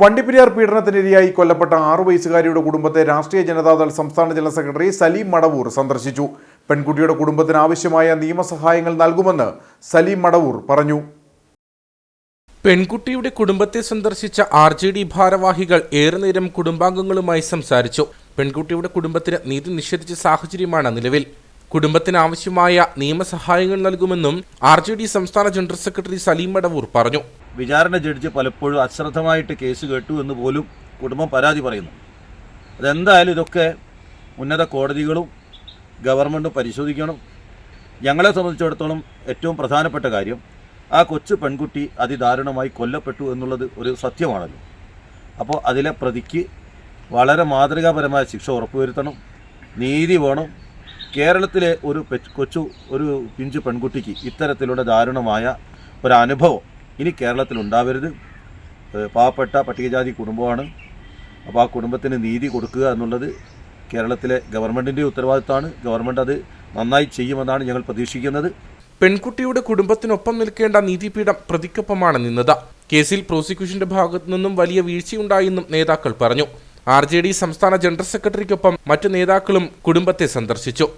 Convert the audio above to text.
വണ്ടിപ്പെരിയാർ പീഡനത്തിനിരയായി കൊല്ലപ്പെട്ട ആറു വയസ്സുകാരിയുടെ കുടുംബത്തെ രാഷ്ട്രീയ ജനതാദൾ സംസ്ഥാന ജനറൽ സെക്രട്ടറി സലീം മടവൂർ സന്ദർശിച്ചു. പെൺകുട്ടിയുടെ കുടുംബത്തിന് ആവശ്യമായ നിയമസഹായങ്ങൾ നൽകുമെന്ന് സലീം മടവൂർ പറഞ്ഞു. പെൺകുട്ടിയുടെ കുടുംബത്തെ സന്ദർശിച്ച ആർ ജെ ഡി ഭാരവാഹികൾ ഏറെ നേരം കുടുംബാംഗങ്ങളുമായി സംസാരിച്ചു. പെൺകുട്ടിയുടെ കുടുംബത്തിന് നീതി നിഷേധിച്ച സാഹചര്യമാണ് നിലവിൽ. കുടുംബത്തിന് ആവശ്യമായ നിയമസഹായങ്ങൾ നൽകുമെന്നും ആർ സംസ്ഥാന ജനറൽ സെക്രട്ടറി സലീം മടവൂർ പറഞ്ഞു. വിചാരണ ജഡ്ജ് പലപ്പോഴും അശ്രദ്ധമായിട്ട് കേസ് കേട്ടു എന്ന് പോലും കുടുംബം പരാതി പറയുന്നു. അതെന്തായാലും ഇതൊക്കെ ഉന്നത കോടതികളും ഗവൺമെന്റും പരിശോധിക്കണം. ഞങ്ങളെ സംബന്ധിച്ചിടത്തോളം ഏറ്റവും പ്രധാനപ്പെട്ട കാര്യം ആ കൊച്ചു പെൺകുട്ടി അതിദാരുണമായി കൊല്ലപ്പെട്ടു എന്നുള്ളത് ഒരു സത്യമാണല്ലോ. അപ്പോൾ അതിലെ പ്രതിക്ക് വളരെ മാതൃകാപരമായ ശിക്ഷ ഉറപ്പുവരുത്തണം. നീതി വേണം. കേരളത്തിലെ ഒരു കൊച്ചു ഒരു പിഞ്ചു പെൺകുട്ടിക്ക് ഇത്തരത്തിലുള്ള ദാരുണമായ ഒരനുഭവം ഇനി കേരളത്തിൽ ഉണ്ടാവരുത്. പാവപ്പെട്ട പട്ടികജാതി കുടുംബമാണ്. അപ്പോൾ ആ കുടുംബത്തിന് നീതി കൊടുക്കുക എന്നുള്ളത് കേരളത്തിലെ ഗവൺമെന്റിന്റെ ഉത്തരവാദിത്തമാണ് ഗവൺമെന്റ് അത് നന്നായി ചെയ്യുമെന്നാണ് ഞങ്ങൾ പ്രതീക്ഷിക്കുന്നത്. പെൺകുട്ടിയുടെ കുടുംബത്തിനൊപ്പം നിൽക്കേണ്ട നീതിപീഠം പ്രതിക്കൊപ്പമാണ് നിന്നത്. കേസിൽ പ്രോസിക്യൂഷന്റെ ഭാഗത്തു നിന്നും വലിയ വീഴ്ചയുണ്ടായെന്നും നേതാക്കൾ പറഞ്ഞു. ആർ സംസ്ഥാന ജനറൽ സെക്രട്ടറിക്കൊപ്പം മറ്റു നേതാക്കളും കുടുംബത്തെ സന്ദർശിച്ചു.